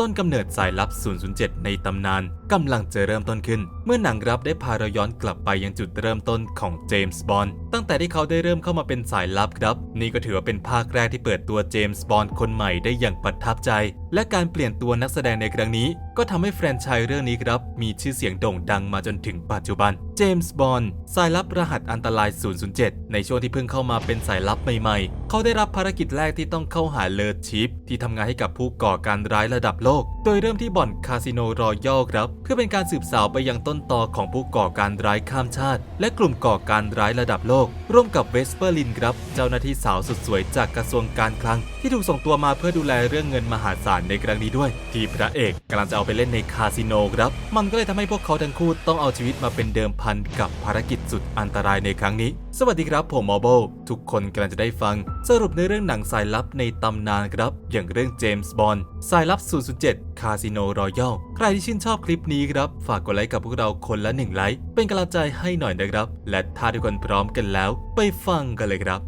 ต้นกำเนิดสายลับ 007 ในตำนานกำลังจะเริ่มต้นขึ้น เมื่อหนังรับได้พาเราย้อนกลับไปยังจุดเริ่มต้นของเจมส์บอนด์ตั้งแต่ที่เขาได้เริ่มเข้ามาเป็นสายลับครับ นี่ก็ถือว่าเป็นภาคแรกที่เปิดตัวเจมส์บอนด์คนใหม่ได้อย่างประทับใจ และการเปลี่ยนตัวนักแสดงในครั้งนี้ ก็ทำให้แฟรนไชส์เรื่องนี้ครับ มีชื่อเสียงโด่งดังมาจนถึงปัจจุบัน เจมส์บอนด์สายลับรหัสอันตราย 007 ในช่วงที่เพิ่งเข้ามาเป็นสายลับใหม่ๆ เขาได้รับภารกิจแรกที่ต้องเข้าหาเลอร์ชิฟที่ทำงานให้กับผู้ก่อการร้ายระดับโลก โดยเริ่มที่บ่อนคาสิโนรอยัลครับ เพื่อเป็นการสืบสาวไปยังต้นตอของผู้ก่อการร้ายข้ามชาติ และกลุ่มก่อการร้ายระดับโลก ร่วมกับเวสเปอร์ลินครับ เจ้าหน้าที่สาวสุดสวยจากกระทรวงการคลัง ที่ถูกส่งตัวมาเพื่อดูแลเรื่องเงินมหาศาลในครั้งนี้ด้วย ที่พระเอกกำลังจะเอาไปเล่นในคาสิโนครับมันก็เลยทำให้พวกเขาทั้งคู่ต้องเอาชีวิตมาเป็นเดิมพันกับภารกิจสุดอันตรายในครั้งนี้ สวัสดีครับ ผมมอโบทุกคนกำลังจะได้ฟัง สรุปในเรื่องหนังสายลับในตำนานครับ อย่างเรื่องเจมส์บอนด์สายลับ 007 คาสิโนรอยัลใครที่ชื่นชอบคลิปนี้ครับ ฝากกดไลค์กับพวกเราคนละหนึ่งไลค์เป็นกำลังใจให้หน่อยนะครับ และถ้าทุกคนพร้อมกันแล้ว ไปฟังกันเลยครับ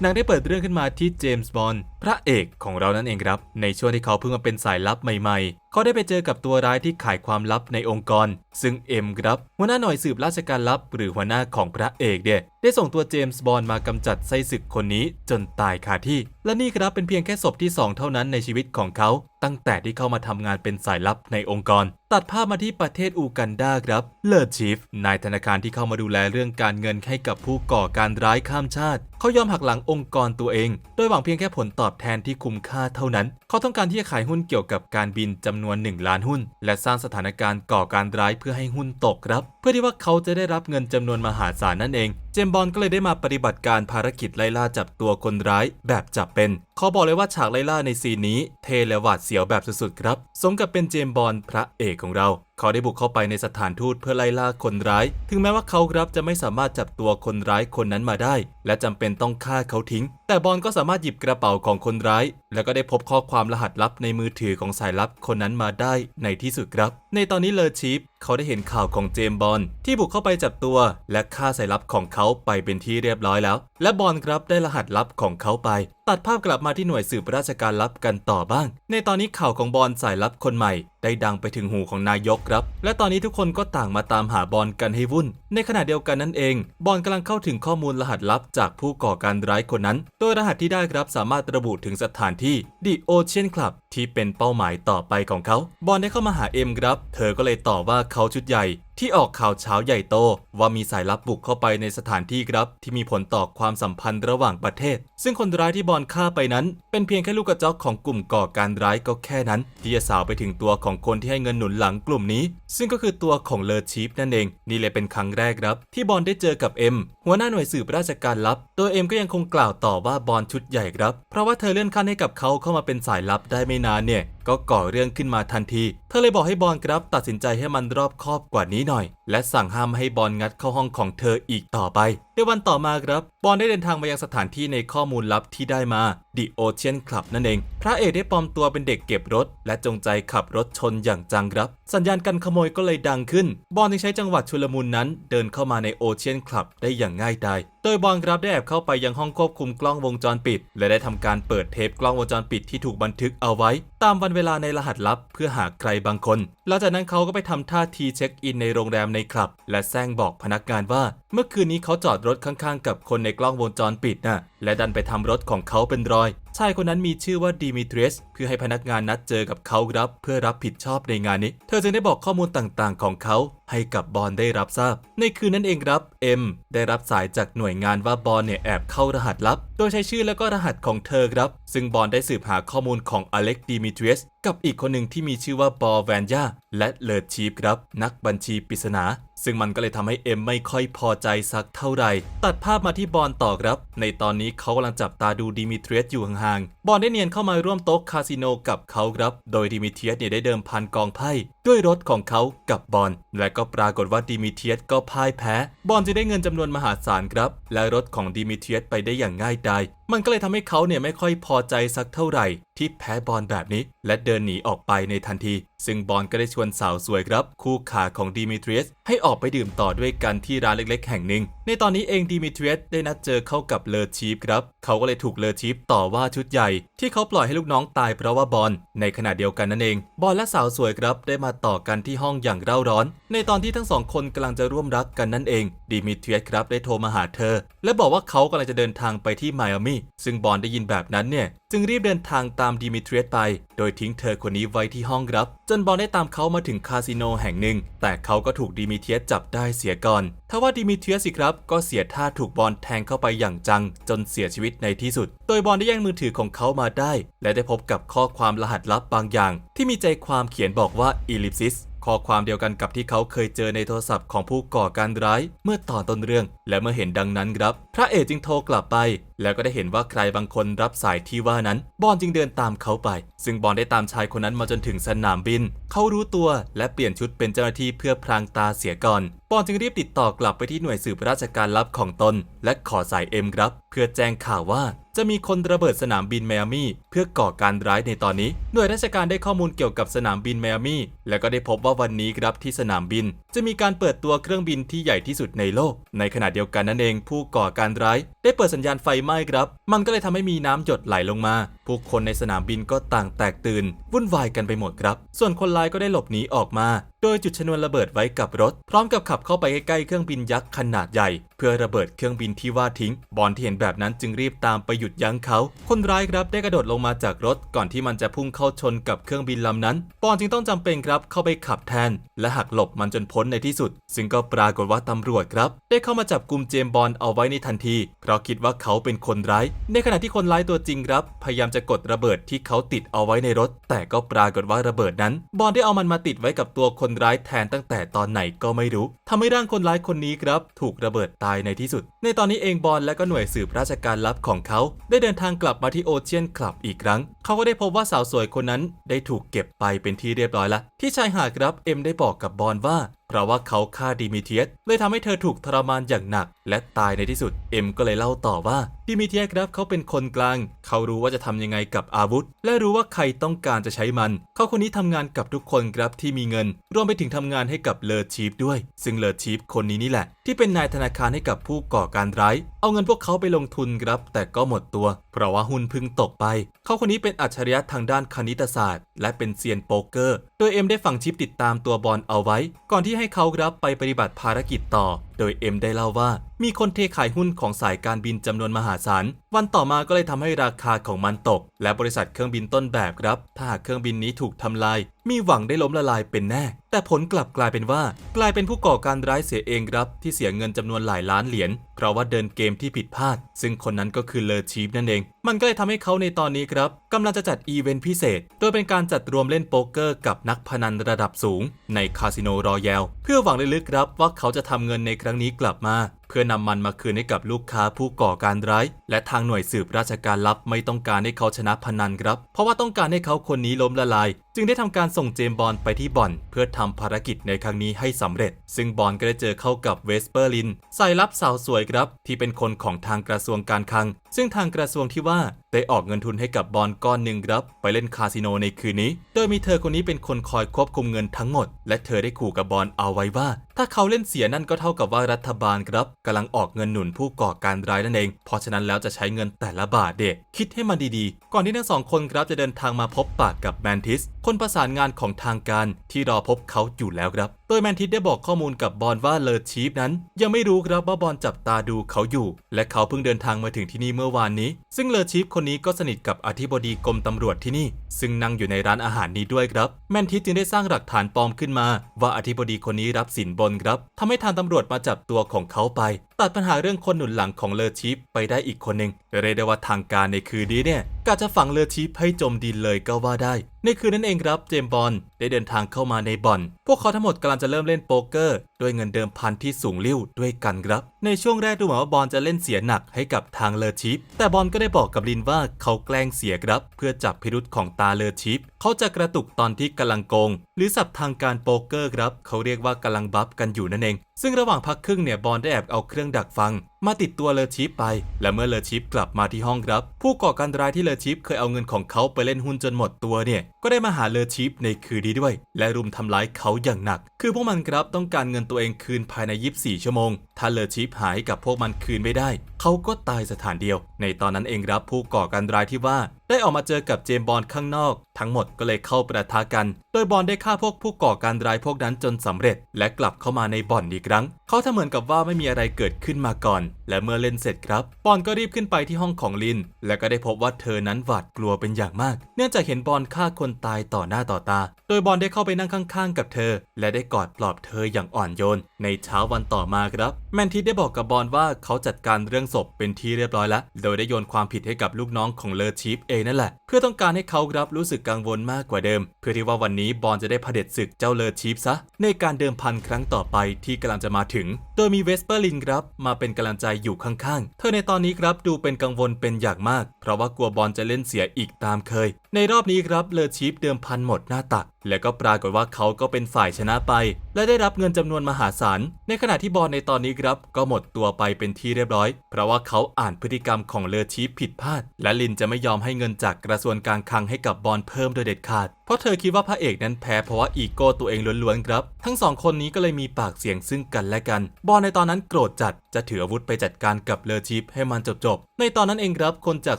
หนังได้เปิดเรื่องขึ้นมาที่เจมส์บอนด์พระเอกของเรานั่นเองครับ ในช่วงที่เขาเพิ่งมาเป็นสายลับใหม่ๆ เขาได้ไปเจอกับตัวร้ายที่ขายความลับในองค์กร ซึ่งเอ็มครับหัวหน้าหน่วยสืบราชการลับ หรือหัวหน้าของพระเอกเนี่ยได้ส่งตัวเจมส์บอนด์มากำจัดไส้ศึกคนนี้จนตายคาที่ และนี่ครับเป็นเพียงแค่ศพที่ 2 เท่านั้นในชีวิตของเขา ตั้งแต่ที่เข้ามาทำงานเป็นสายลับในองค์กร ตัดภาพมาที่ประเทศอูกันดาครับเลอร์ชีฟนายธนาคารที่เข้ามาดูแลเรื่องการเงินให้กับผู้ก่อการร้ายข้ามชาติ เขายอมหักหลังองค์กรตัวเอง โดยหวังเพียงแค่ผลตอบอบแทนที่คุ้มค่าเท่านั้น เขาต้องการที่จะขายหุ้นเกี่ยวกับการบินจำนวน 1 ล้านหุ้น และสร้างสถานการณ์ก่อการร้ายเพื่อให้หุ้นตกครับ เพื่อที่ว่าเขาจะได้รับเงินจำนวนมหาศาลนั่นเอง เจมบอลก็เลยได้มาปฏิบัติการภารกิจไล่ล่าจับตัวคนร้ายแบบจับเป็นขอบอกเลยว่าฉากไล่ล่าในซีนนี้ เทและหวาดเสียวแบบสุดๆครับ สมกับเป็นเจมบอลพระเอกของเรา เขาได้บุกเข้าไปในสถานทูตเพื่อไล่ล่าคนร้าย ถึงแม้ว่าเขาครับจะไม่สามารถจับตัวคนร้ายคนนั้นมาได้ และจำเป็นต้องฆ่าเขาทิ้ง แต่บอลก็สามารถหยิบกระเป๋าของคนร้ายแล้วก็ได้พบข้อความรหัสลับในมือถือของสายลับคนนั้นมาได้ในที่สุดครับ ในตอนนี้เลอชีฟเขาได้เห็นข่าวของเจมบอลที่บุกเข้าไปจับตัว และฆ่าสายลับของเขาไปเป็นที่เรียบร้อยแล้ว และบอลครับได้รหัสลับของเขาไป ตัดภาพกลับมาที่หน่วยสืบราชการลับกันต่อบ้าง ในตอนนี้ข่าวของบอลสายลับคนใหม่ ได้ดังไปถึงหูของนายกครับ และตอนนี้ทุกคนก็ต่างมาตามหาบอลกันให้วุ่น ในขณะเดียวกันนั่นเอง บอลกำลังเข้าถึงข้อมูลรหัสลับจากผู้ก่อการร้ายคนนั้น โดยรหัสที่ได้ครับสามารถระบุถึงสถานที่ The Ocean Club ที่เป็นเป้าหมายต่อไปของเขา บอลได้เข้ามาหาเอ็มครับ เธอก็เลยตอบว่าเขาชุดใหญ่ ที่ออกข่าวเช้าใหญ่โตว่ามีสายลับบุกเข้าไปในสถานที่ครับ ที่มีผลต่อความสัมพันธ์ระหว่างประเทศ ซึ่งคนร้ายที่บอลฆ่าไปนั้น เป็นเพียงแค่ลูกกระจอกของกลุ่มก่อการร้ายก็แค่นั้น ที่จะสาวไปถึงตัวของคนที่ให้เงินหนุนหลังกลุ่มนี้ ซึ่งก็คือตัวของเลอชีฟนั่นเอง นี่เลยเป็นครั้งแรกครับ ที่บอลได้เจอกับเอ็มหัวหน้าหน่วยสืบราชการลับตัวเอ็มก็ยังคงกล่าวต่อว่าบอลชุดใหญ่ครับ เพราะว่าเธอเลื่อนขั้นให้กับเขาเข้ามาเป็นสายลับได้ไม่นานเนี่ย ก็ก่อเรื่องขึ้นมาทันที เธอเลยบอกให้บอลครับ ตัดสินใจให้มันรอบคอบกว่านี้หน่อย และสั่งห้ามให้บอลงัดเข้าห้องของเธออีกต่อไป ในวันต่อมาครับ บอลได้เดินทางมายังสถานที่ในข้อมูลลับที่ได้มา The Ocean Club นั่นเอง พระเอกได้ปลอมตัวเป็นเด็กเก็บรถ และจงใจขับรถชนอย่างจังครับ สัญญาณการขโมยก็เลยดังขึ้น บอลจึงใช้จังหวัดชุลมุนนั้น เดินเข้ามาใน Ocean Club ได้อย่างง่ายดายโดยบอลครับได้แอบเข้าไปยังห้องควบคุมกล้องวงจรปิด และได้ทำการเปิดเทปกล้องวงจรปิดที่ถูกบันทึกเอาไว้ ตามวันเวลาในรหัสลับ เพื่อหาใครบางคน หลังจากนั้นเขาก็ไปทำท่าทีเช็คอินในโรงแรมในคลับ และแซงบอกพนักงานว่า เมื่อคืนนี้เขาจอดรถข้างๆ กับคนในกล้องวงจรปิดน่ะและดันไปทำรถของเขาเป็นรอย ชายคนนั้นมีชื่อว่าดิมิทรีสเพื่อให้พนักงานนัดเจอกับเขาครับเพื่อรับผิดชอบในงานนี้ เธอจึงได้บอกข้อมูลต่างๆ ของเขา ให้กับบอลได้รับทราบ ในคืนนั้นเองครับเอ็มได้รับสายจากหน่วยงานว่าบอลเนี่ยแอบเข้ารหัสลับ โดยใช้ชื่อและก็รหัสของเธอครับ ซึ่งบอลได้สืบหาข้อมูลของอเล็กดิมิทรีสกับอีกคนหนึ่งที่มีชื่อว่าบอลแวนยาและเลอร์ชีฟครับ นักบัญชีปริศนา ซึ่งมันก็เลยทำให้เอ็มไม่ค่อยพอใจสักเท่าไหร่ ตัดภาพมาที่บอลต่อครับ ในตอนนี้เขากำลังจับตาดูดิมิเทรียสอยู่ห่างๆ บอลได้เนียนเข้ามาร่วมโต๊ะคาสิโนกับเขาครับ โดยดิมิเทรียสเนี่ยได้เดิมพันกองไพ่ด้วยรถของเขากับบอล และก็ปรากฏว่าดิมิเทียสก็พ่ายแพ้ บอลจะได้เงินจำนวนมหาศาลครับ และรถของดิมิเทียสไปได้อย่างง่ายดาย มันก็เลยทำให้เขาเนี่ยไม่ค่อยพอใจสักเท่าไหร่ ที่แพ้บอลแบบนี้ และเดินหนีออกไปในทันที ซึ่งบอลก็ได้ชวนสาวสวยครับ คู่ขาของดิมิทรีสให้ออกไปดื่มต่อด้วยกันที่ร้านเล็กๆ แห่งหนึ่ง ในตอนนี้เองดิมิทรีสได้นัดเจอเข้ากับเลอชีฟครับ เขาก็เลยถูกเลอชีฟต่อว่าชุดใหญ่ ที่เขาปล่อยให้ลูกน้องตายเพราะว่าบอลในขณะเดียวกันนั่นเอง บอลและสาวสวยครับได้มาต่อกันที่ห้องอย่างเร่าร้อน ในตอนที่ทั้งสองคนกำลังจะร่วมรักกันนั่นเอง ดิมิเทรียสครับได้โทรมาหาเธอ และบอกว่าเขากำลังจะเดินทางไปที่ไมอามีซึ่งบอลได้ยินแบบนั้นเนี่ย จึงรีบเดินทางตามดิมิเทรียสไป โดยทิ้งเธอคนนี้ไว้ที่ห้องครับ จนบอลได้ตามเขามาถึงคาสิโนแห่งหนึ่ง แต่เขาก็ถูกดิมิเทรียสจับได้เสียก่อนทว่าดิมิเทรียสสิครับ ก็เสียท่าถูกบอลแทงเข้าไปอย่างจัง จนเสียชีวิตในที่สุด โดยบอลได้แย่งมือถือของเขามาได้ และได้พบกับข้อความรหัสลับบางอย่าง ที่มีใจความเขียนบอกว่า ellipsis ข้อความเดียวกันกับที่เขาเคยเจอในโทรศัพท์ของผู้ก่อการร้ายเมื่อตอนต้นเรื่อง และเมื่อเห็นดังนั้นครับ ระเอกจึงโทรกลับไป แล้วก็ได้เห็นว่าใครบางคนรับสายที่ว่านั้น บอลจึงเดินตามเขาไป ซึ่งบอลได้ตามชายคนนั้นมาจนถึงสนามบิน เขารู้ตัวและเปลี่ยนชุดเป็นเจ้าหน้าที่เพื่อพรางตาเสียก่อน บอลจึงรีบติดต่อกลับไปที่หน่วยสืบราชการลับของตน และขอสายเอ็มครับ เพื่อแจ้งข่าวว่าจะมีคนระเบิดสนามบินไมอามี่เพื่อก่อการร้ายในตอนนี้ หน่วยราชการได้ข้อมูลเกี่ยวกับสนามบินไมอามี่และก็ได้พบว่าวันนี้ครับที่สนามบิน จะมีการเปิดตัวเครื่องบินที่ใหญ่ที่สุดในโลก ในขณะเดียวกันนั่นเองผู้ก่อการร้ายได้เปิดสัญญาณไฟไหม้ครับ มันก็เลยทำให้มีน้ำหยดไหลลงมา ผู้คนในสนามบินก็ต่างแตกตื่น วุ่นวายกันไปหมดครับ ส่วนคนร้ายก็ได้หลบหนีออกมาโดยจุดชนวนระเบิดไว้กับรถ พร้อมกับขับเข้าไปใกล้ๆเครื่องบินยักษ์ขนาดใหญ่ เพื่อระเบิดเครื่องบินที่ว่าทิ้ง บอลที่เห็นแบบนั้นจึงรีบตามไปหยุดยั้งเขา คนร้ายครับได้กระโดดลงมาจากรถ ก่อนที่มันจะพุ่งเข้าชนกับเครื่องบินลำนั้น บอลจึงต้องจำเป็นครับเข้าไปขับแทน และหักหลบมันจนพ้นในที่สุด ซึ่งก็ปรากฏว่าตำรวจครับ ได้เข้ามาจับกลุ่มเจมบอลเอาไว้ในทันที เพราะคิดว่าเขาเป็นคนร้าย ในขณะที่คนร้ายตัวจริงครับ พยายามจะกดระเบิดที่เขาติดเอาไว้ในรถ แต่ก็ปรากฏว่าระเบิดนั้น บอลได้เอามันมาติดไว้กับตัวคนนร้ายแทนตั้งแต่ตอนไหนก็ไม่รู้ทำให้ร่างคนร้ายคนนี้ครับ ถูกระเบิดตายในที่สุด ในตอนนี้เองบอลและก็หน่วยสืบราชการลับของเขา ได้เดินทางกลับมาที่โอเชียนคลับอีกครั้ง เขาก็ได้พบว่าสาวสวยคนนั้นได้ถูกเก็บไปเป็นที่เรียบร้อยละที่ชายหาดครับเอ็มได้บอกกับบอลว่า เพราะว่าเขาฆ่าดิมิเทียสเลยทำให้เธอถูกทรมานอย่างหนัก และตายในที่สุด เอ็มก็เลยเล่าต่อว่าดิมิเทียสครับเขาเป็นคนกลาง เขารู้ว่าจะทำยังไงกับอาวุธ และรู้ว่าใครต้องการจะใช้มัน เขาคนนี้ทำงานกับทุกคนครับที่มีเงิน รวมไปถึงทำงานให้กับเลอชีฟด้วย ซึ่งเลอชีฟคนนี้นี่แหละ ที่เป็นนายธนาคารให้กับผู้ก่อการร้าย เอาเงินพวกเขาไปลงทุนครับ แต่ก็หมดตัว เพราะว่าหุ้นพึ่งตกไป เขาคนนี้เป็นอัจฉริยะทางด้านคณิตศาสตร์ และเป็นเซียนโป๊กเกอร์ โดยเอ็มได้ฝังชิปติดตามตัวบอลเอาไว้ ก่อนที่ให้เขารับไปปฏิบัติภารกิจต่อ โดยเอ็มได้เล่าว่า มีคนเทขายหุ้นของสายการบินจำนวนมหาศาลวันต่อมาก็เลยทำให้ราคาของมันตก และบริษัทเครื่องบินต้นแบบครับถ้าหากเครื่องบินนี้ถูกทำลาย มีหวังได้ล้มละลายเป็นแน่ แต่ผลกลับกลายเป็นว่า กลายเป็นผู้ก่อการร้ายเสียเองครับ ที่เสียเงินจำนวนหลายล้านเหรียญเพราะว่าเดินเกมที่ผิดพลาด ซึ่งคนนั้นก็คือเลอชีฟนั่นเอง มันก็เลยทำให้เขาในตอนนี้ครับกำลังจะจัดอีเวนต์พิเศษ โดยเป็นการจัดรวมเล่นโป๊กเกอร์กับนักพนันระดับสูง ในคาสิโนรอยัลเพื่อหวังลึกๆครับว่าเขาจะทำเงินในครั้งนี้กลับมา เพื่อนำมันมาคืนให้กับลูกค้าผู้ก่อการร้าย และทางหน่วยสืบราชการลับไม่ต้องการให้เขาชนะพนันครับ เพราะว่าต้องการให้เขาคนนี้ล้มละลาย จึงได้ทำการส่งเจมบอลไปที่บ่อน เพื่อทำภารกิจในครั้งนี้ให้สำเร็จ ซึ่งบอลก็ได้เจอเข้ากับเวสเปอร์ลินสายลับสาวสวยครับ ที่เป็นคนของทางกระทรวงการคลังซึ่งทางกระทรวงที่ว่าได้ออกเงินทุนให้กับบอลก้อนหนึ่งครับ ไปเล่นคาสิโนในคืนนี้ โดยมีเธอคนนี้เป็นคนคอยควบคุมเงินทั้งหมด และเธอได้ขู่กับบอลเอาไว้ว่า ถ้าเขาเล่นเสียนั่นก็เท่ากับว่ารัฐบาลครับกำลังออกเงินหนุนผู้ก่อการร้ายนั่นเอง เพราะฉะนั้นแล้วจะใช้เงินแต่ละบาทเด็กคิดให้มันดีๆ ก่อนที่ทั้งสองคนครับจะเดินทางมาพบปากกับแมนทิส คนประสานงานของทางการที่รอพบเขาอยู่แล้วครับ โดยแมนทิสได้บอกข้อมูลกับบอลว่าเลอชีฟนั้น ยังไม่รู้ครับว่าบอลจับตาดูเขาอยู่ และเขาเพิ่งเดินทางมาถึงที่นี่เมื่อวานนี้ ซึ่งเลอชีฟคนนี้ก็สนิทกับอธิบดีกรมตำรวจที่นี่ซึ่งนั่งอยู่ในร้านอาหารนี้ด้วยครับ แมนทิสจึงได้สร้างหลักฐานปลอมขึ้นมา ว่าอธิบดีคนนี้รับสินบนครับทำให้ทางตำรวจมาจับตัวของเขาไป ตัดปัญหาเรื่องคนหนุนหลังของเลอชีฟไปได้อีกคนหนึ่งเรียกได้ว่าทางการในคืนนี้เนี่ยกะจะฝังเลอชีฟให้จมดินเลยก็ว่าได้ ในคืนนั้นเองครับเจมบอลได้เดินทางเข้ามาในบ่อน พวกเขาทั้งหมดกำลังจะเริ่มเล่นโป๊กเกอร์ ด้วยเงินเดิมพันที่สูงลิ่วด้วยกันครับ ในช่วงแรกดูเหมือนว่าบอลจะเล่นเสียหนักให้กับทางเลอชิป แต่บอลก็ได้บอกกับลินว่าเขาแกล้งเสียครับ เพื่อจับพิรุษของตาเลอชิป เขาจะกระตุกตอนที่กำลังโกง หรือสับทางการโป๊กเกอร์ครับ เขาเรียกว่ากำลังบัฟกันอยู่นั่นเอง ซึ่งระหว่างพักครึ่งเนี่ยบอลได้แอบเอาเครื่องดักฟัง มาติดตัวเลอชิปไป และเมื่อเลอชิปกลับมาที่ห้องครับ ผู้ก่อการร้ายที่เลอชิปเคยเอาเงินของเขาไปเล่นหุ้นจนหมดตัวเนี่ยก็ได้มาหาเลอชิปในคืนนี้ด้วย และรุมทำร้ายเขาอย่างหนัก คือพวกมันครับต้องการเงินตัวเองคืนภายใน 24 ชั่วโมง ถ้าเลอชิปหายกับพวกมันคืนไม่ได้ เขาก็ตายสถานเดียว ในตอนนั้นเองครับผู้ก่อการร้ายที่ว่าได้ออกมาเจอกับเจมบอลข้างนอก ทั้งหมดก็เลยเข้าประทะกัน โดยบอลได้ฆ่าพวกผู้ก่อการร้ายพวกนั้นจนสำเร็จ และกลับเข้ามาในบ่อนอีกครั้ง เขาทำเหมือนกับว่าไม่มีอะไรเกิดขึ้นมาก่อน และเมื่อเล่นเสร็จครับบอลก็รีบขึ้นไปที่ห้องของลิน และก็ได้พบว่าเธอนั้นหวาดกลัวเป็นอย่างมาก เนื่องจากเห็นบอลฆ่าคนตายต่อหน้าต่อตา โดยบอลได้เข้าไปนั่งข้างๆ กับเธอ และได้กอดปลอบเธออย่างอ่อนโยน ในเช้าวันต่อมาครับ แมนทิสได้บอกกับบอลว่าเขาจัดการเรื่องศพเป็นที่เรียบร้อยแล้ว โดยได้โยนความผิดให้กับลูกน้องของเลอชีฟเองนั่นแหละ เพื่อต้องการให้เขารับรู้สึกกังวลมากกว่าเดิม เพื่อที่ว่าวันนี้บอลจะได้เผด็จศึกเจ้าเลอชีฟซะในการเดิมพันครั้งต่อไปที่กำลังจะมาถึง โดยมีเวสเปอร์ลินครับมาเป็นกำลังใจอยู่ข้างๆ เธอในตอนนี้ครับดูเป็นกังวลเป็นอย่างมาก เพราะว่ากลัวบอลจะเล่นเสียอีกตามเคย ในรอบนี้ครับเลอชีฟเดิมพันหมดหน้าตักและก็ปรากฏว่าเขาก็เป็นฝ่ายชนะไป และได้รับเงินจำนวนมหาศาล ในขณะที่บอลในตอนนี้ครับ ก็หมดตัวไปเป็นที่เรียบร้อย เพราะว่าเขาอ่านพฤติกรรมของเลอชีฟผิดพลาด และลินจะไม่ยอมให้เงินจากกระทรวงการคลังให้กับบอลเพิ่มโดยเด็ดขาด เพราะเธอคิดว่าพระเอกนั้นแพ้เพราะว่าอีโก้ตัวเองล้วนๆครับ ทั้งสองคนนี้ก็เลยมีปากเสียงซึ่งกันและกัน บอลในตอนนั้นโกรธจัด จะถืออาวุธไปจัดการกับเลอชีฟให้มันจบๆ ในตอนนั้นเองครับคนจาก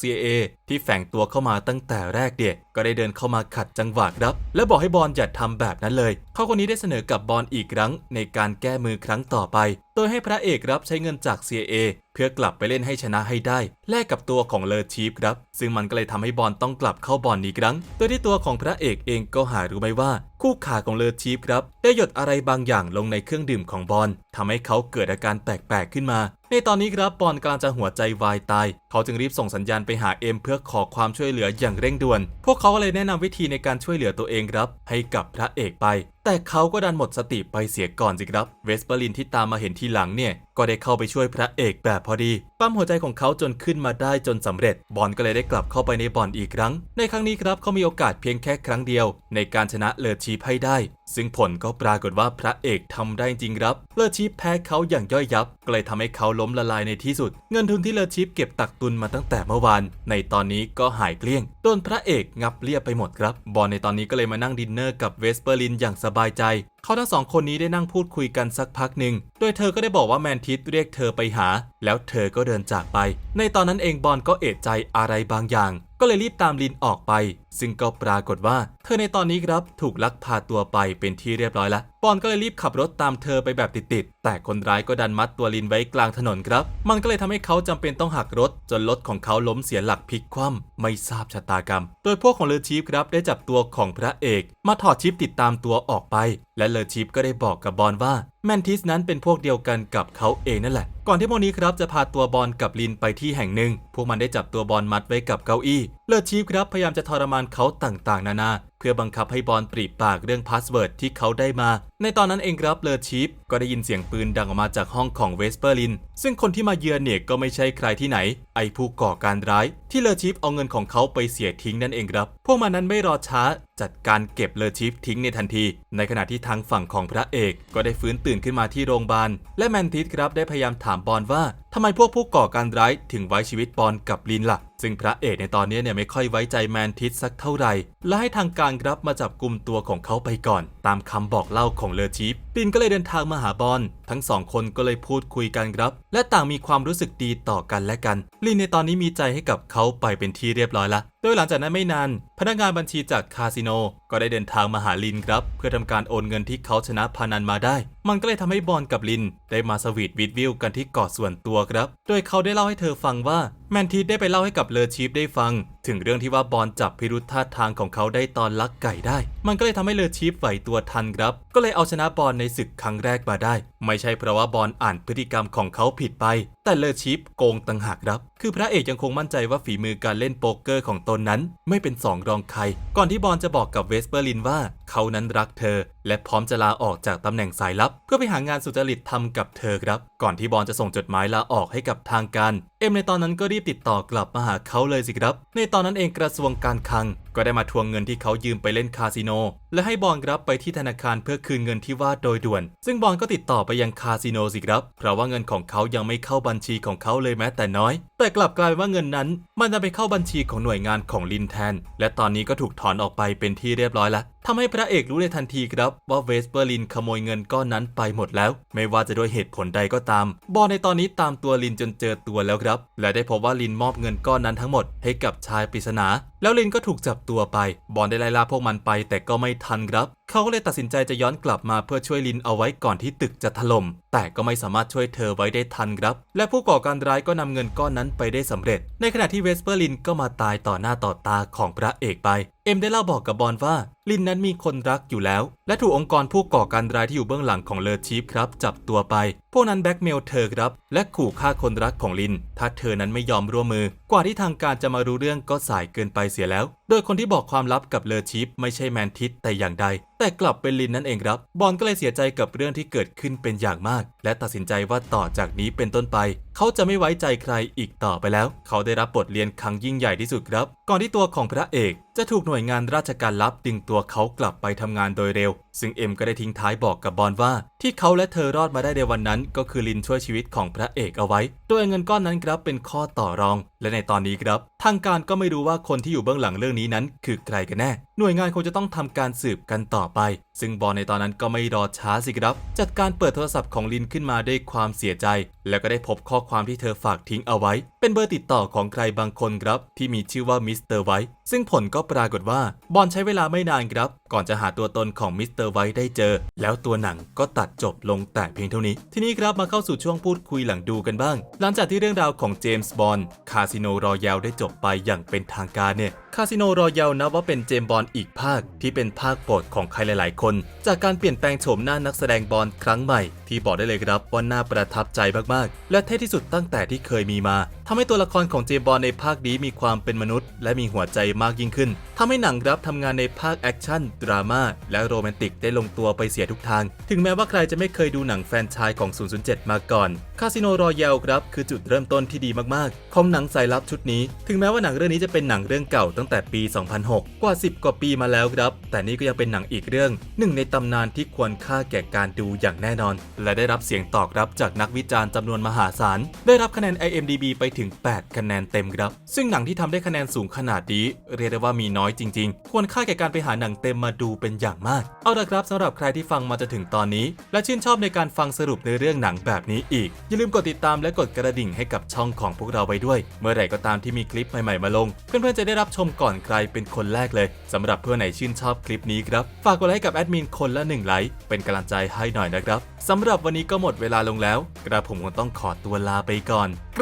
CIA ที่แฝงตัวเข้ามาตั้งแต่แรกเดียก็ได้เดินเข้ามาขัดจังหวะครับ และบอกให้บอลอย่าทำแบบนั้นเลย เขาคนนี้ได้เสนอกับบอลอีกครั้งในการแก้มือครั้งต่อไปโดยให้พระเอกรับใช้เงินจาก CIA เพื่อกลับไปเล่นให้ชนะให้ได้ แลกกับตัวของเลอชีฟครับ ซึ่งมันก็เลยทำให้บอลต้องกลับเข้าบอลอีกครั้ง โดยที่ตัวของพระเอกเองก็หารู้ไหมว่า คู่ขาของเลอชีฟครับ ได้หยดอะไรบางอย่างลงในเครื่องดื่มของบอลทำให้เขาเกิดอาการแปลกๆขึ้นมา ในตอนนี้ครับบอลกำลังจะหัวใจวายตาย เขาจึงรีบส่งสัญญาณไปหาเอ็มเพื่อขอความช่วยเหลืออย่างเร่งด่วน พวกเขาก็เลยแนะนำวิธีในการช่วยเหลือตัวเองครับ ให้กับพระเอกไป แต่เขาก็ดันหมดสติไปเสียก่อนสิครับ เวสเปอร์ลินที่ตามมาเห็นทีหลังเนี่ย ก็ได้เข้าไปช่วยพระเอกแบบพอดี ปั๊มหัวใจของเขาจนขึ้นมาได้จนสำเร็จ บอลก็เลยได้กลับเข้าไปในบอลอีกครั้ง ในครั้งนี้ครับเขามีโอกาสเพียงแค่ครั้งเดียว ในการชนะเลอชีพให้ได้ ซึ่งผลก็ปรากฏว่าพระเอกทำได้จริงครับเลอชีพแพ้เขาอย่างย่อยยับ ก็เลยทำให้เขาล้มละลายในที่สุด เงินทุนที่เลอชีพเก็บตักตุนมาตั้งแต่เมื่อวาน ในตอนนี้ก็หายเกลี้ยง โดนพระเอกงับเรียบไปหมดครับ บอลในตอนนี้ก็เลยมานั่งดินเนอร์กับเวสเปอร์ลินอย่างสบายใจ เขาทั้งสองคนนี้ได้นั่งพูดคุยกันสักพักหนึ่ง โดยเธอก็ได้บอกว่าแมนทิสเรียกเธอไปหา แล้วเธอก็เดินจากไป ในตอนนั้นเองบอลก็เอะใจอะไรบางอย่าง ก็เลยรีบตามลินออกไป ซึ่งก็ปรากฏว่าเธอในตอนนี้ครับถูกลักพาตัวไปเป็นที่เรียบร้อยแล้วบอลก็เลยรีบขับรถตามเธอไปแบบติดๆแต่คนร้ายก็ดันมัดตัวลินไว้กลางถนนครับ มันก็เลยทำให้เขาจำเป็นต้องหักรถ จนรถของเขาล้มเสียหลักพลิกคว่ำไม่ทราบชะตากรรม โดยพวกของเลอชีฟครับได้จับตัวของพระเอก มาถอดชิปติดตามตัวออกไป และเลอชีฟก็ได้บอกกับบอลว่าแมนทิสนั้นเป็นพวกเดียวกันกับเขาเองนั่นแหละ ก่อนที่พวกนี้ครับจะพาตัวบอลกับลินไปที่แห่งหนึ่ง พวกมันได้จับตัวบอลมัดไว้กับเก้าอี้ เลอชีฟครับพยายามจะทรมานเขาต่างๆ นานา เพื่อบังคับให้บอลปรีปากเรื่องพาสเวิร์ดที่เขาได้มา ในตอนนั้นเองครับเลอชีฟก็ได้ยินเสียงปืนดังออกมาจากห้องของเวสเปอร์ลิน ซึ่งคนที่มาเยือนเนี่ยก็ไม่ใช่ใครที่ไหน ไอผู้ก่อการร้าย ที่เลอชีฟเอาเงินของเขาไปเสียทิ้งนั่นเองครับ พวกมันนั้นไม่รอช้าจัดการเก็บเลอชีฟทิ้งในทันที ในขณะที่ทางฝั่งของพระเอกก็ได้ฟื้นตื่นขึ้นมาที่โรงพยาบาล และแมนทิสครับได้พยายามถามบอลว่าทำไมพวกผู้ก่อการร้ายถึงไว้ชีวิตบอลกับลินล่ะ ซึ่งพระเอกในตอนนี้เนี่ยไม่ค่อยไว้ใจแมนทิสสักเท่าไหร่และให้ทางการครับมาจับกลุ่มตัวของเขาไปก่อน ตามคำบอกเล่าของเลอชีฟปินก็เลยเดินทางมาหาบอลทั้งสองคนก็เลยพูดคุยกันครับ และต่างมีความรู้สึกดีต่อกันและกันลินในตอนนี้มีใจให้กับเขาไปเป็นที่เรียบร้อยละโดยหลังจากนั้นไม่นาน พนักงานบัญชีจากคาสิโนก็ได้เดินทางมาหาลินครับ เพื่อทำการโอนเงินที่เขาชนะพานันมาได้ มันก็เลยทำให้บอลกับลิน ได้มาสวีทวิดวิวกันที่เกาะส่วนตัวครับ โดยเขาได้เล่าให้เธอฟังว่าแมนทีได้ไปเล่าให้กับเลอชีฟได้ฟัง ถึงเรื่องที่ว่าบอลจับพิรุธท่าทางของเขาได้ตอนลักไก่ได้ มันก็เลยทำให้เลอชีฟไหวตัวทันครับ ก็เลยเอาชนะบอลในศึกครั้งแรกมาได้ ไม่ใช่เพราะว่าบอลอ่านพฤติกรรมของเขาผิดไป แต่เลอชีฟโกงต่างหากครับ คือพระเอกยังคงมั่นใจว่าฝีมือการเล่นโป๊กเกอร์ของตนนั้น ไม่เป็นสองรองใคร ก่อนที่บอลจะบอกกับเวสเปอร์ลินว่า เขานั้นรักเธอและพร้อมจะลาออกจากตำแหน่งสายลับ เพื่อไปหางานสุจริตทำกับเธอครับ ก่อนที่บอลจะส่งจดหมายลาออกให้กับทางการ เอ็มในตอนนั้นก็รีบติดต่อกลับมาหาเขาเลยสิครับ ในตอนนั้นเองกระทรวงการคลัง ก็ได้มาทวงเงินที่เขายืมไปเล่นคาสิโน และให้บอลรับไปที่ธนาคารเพื่อคืนเงินที่ว่าโดยด่วน ซึ่งบอลก็ติดต่อไปยังคาสิโนสิครับ เพราะว่าเงินของเขายังไม่เข้าบัญชีของเขาเลยแม้แต่น้อย แต่กลับกลายว่าเงินนั้น มันจะไปเข้าบัญชีของหน่วยงานของลินแทน และตอนนี้ก็ถูกถอนออกไปเป็นที่เรียบร้อยแล้วทำให้พระเอกรู้ในทันทีครับว่าเวสเปอร์ลินขโมยเงินก้อนนั้นไปหมดแล้ว ไม่ว่าจะด้วยเหตุผลใดก็ตาม บอลในตอนนี้ตามตัวลินจนเจอตัวแล้วครับ และได้พบว่าลินมอบเงินก้อนนั้นทั้งหมดให้กับชายปริศนา แล้วลินก็ถูกจับตัวไป บอลได้ไล่ล่าพวกมันไป แต่ก็ไม่ทันครับ เขาก็เลยตัดสินใจจะย้อนกลับมาเพื่อช่วยลินเอาไว้ก่อนที่ตึกจะถล่ม แต่ก็ไม่สามารถช่วยเธอไว้ได้ทันครับ และผู้ก่อการร้ายก็นำเงินก้อนนั้นไปได้สำเร็จ ในขณะที่เวสเปอร์ลินก็มาตายต่อหน้าต่อตาของพระเอกไป เอ็มได้เล่าบอกกับบอลว่า ลินนั้นมีคนรักอยู่แล้ว และถูกองค์กรผู้ก่อการร้ายที่อยู่เบื้องหลังของเลอชีฟครับจับตัวไป พวกนั้นแบ็กเมลเธอครับ และขู่ฆ่าคนรักของลิน ถ้าเธอนั้นไม่ยอมร่วมมือ กว่าที่ทางการจะมารู้เรื่องก็สายเกินไปเสียแล้ว โดยคนที่บอกความลับกับเลอชีฟไม่ใช่แมนทิสแต่อย่างใด แต่กลับเป็นลินนั่นเองครับ บอลก็เลยเสียใจกับเรื่องที่เกิดขึ้นเป็นอย่างมาก และตัดสินใจว่าต่อจากนี้เป็นต้นไป เขาจะไม่ไว้ใจใครอีกต่อไปแล้ว เขาได้รับบทเรียนครั้งยิ่งใหญ่ที่สุดครับ ก่อนที่ตัวของพระเอกจะถูกหน่วยงานราชการลับดึงตัวเขากลับไปทำงานโดยเร็ว ซึ่งเอ็มก็ได้ทิ้งท้ายบอกกับบอลว่า ที่เขาและเธอรอดมาได้ในวันนั้น ก็คือลินช่วยชีวิตของพระเอกเอาไว้โดยเงินก้อนนั้นครับเป็นข้อต่อรอง และในตอนนี้ครับ ทางการก็ไม่รู้ว่าคนที่อยู่เบื้องหลังเรื่องนี้นั้น คือใครกันแน่ หน่วยงานคงจะต้องทำการสืบกันต่อไป ซึ่งบอลในตอนนั้นก็ไม่รอช้าสิครับจัดการเปิดโทรศัพท์ของลินขึ้นมาด้วยความเสียใจ แล้วก็ได้พบข้อความที่เธอฝากทิ้งเอาไว้ เป็นเบอร์ติดต่อของใครบางคนครับ ที่มีชื่อว่ามิสเตอร์ไวท์ซึ่งผลก็ปรากฏว่าบอลใช้เวลาไม่นานครับ ก่อนจะหาตัวตนของมิสเตอร์ไวท์ได้เจอ แล้วตัวหนังก็ตัดจบลงแต่เพียงเท่านี้ ทีนี้ครับมาเข้าสู่ช่วงพูดคุยหลังดูกันบ้าง หลังจากที่เรื่องราวของเจมส์บอนด์คาสิโนรอยัลได้จบไปอย่างเป็นทางการเนี่ย คาสิโนรอยัลนับว่าเป็นเจมบอลอีกภาคที่เป็นภาคโปรดของใครหลาย ๆ คน จากการเปลี่ยนแปลงโฉมหน้านักแสดงบอลครั้งใหม่ ที่บอกได้เลยครับว่าน่าประทับใจมาก ๆ และเท่ที่สุดตั้งแต่ที่เคยมีมา ทำให้ตัวละครของเจบอลในภาคนี้มีความเป็นมนุษย์ และมีหัวใจมากยิ่งขึ้นทำให้หนังรับทำงานในภาคแอคชั่นดราม่าและโรแมนติกได้ลงตัวไปเสียทุกทาง ถึงแม้ว่าใครจะไม่เคยดูหนังแฟนชายของ 007 มาก่อนคาสิโนรอยัลครับคือจุดเริ่มต้นที่ดีมากๆ ของหนังสายลับชุดนี้ ถึงแม้ว่าหนังเรื่องนี้จะเป็นหนังเรื่องเก่าตั้งแต่ปี 2006 กว่า 10 กว่าปีมาแล้วครับ แต่นี่ก็ยังเป็นหนังอีกเรื่องหนึ่งในตำนานที่ควรค่าแก่การดูอย่างแน่นอน และได้รับเสียงตอบรับจากนักวิจารณ์จำนวนมหาศาลได้รับคะแนน IMDB ไปถึงถึง 8 คะแนนเต็มครับ ซึ่งหนังที่ทำได้คะแนนสูงขนาดนี้ เรียกได้ว่ามีน้อยจริง ๆ ควรค่าแก่การไปหาหนังเต็มมาดูเป็นอย่างมาก เอาละครับสำหรับใครที่ฟังมาจนถึงตอนนี้ และชื่นชอบในการฟังสรุปในเรื่องหนังแบบนี้อีก อย่าลืมกดติดตามและกดกระดิ่งให้กับช่องของพวกเราไว้ด้วย เมื่อไหร่ก็ตามที่มีคลิปใหม่ๆมาลง เพื่อนๆจะได้รับชมก่อนใครเป็นคนแรกเลยสำหรับเพื่อนไหนชื่นชอบคลิปนี้ครับฝากกดไลค์กับแอดมินคนละหนึ่งไลค์เป็นกำลังใจให้หน่อยนะครับสำหรับวันนี้ก็หมดเวลาลงแล้ว กระผมคงต้องขอตัวลาไปก่อนก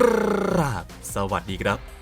ราบสวัสดีครับ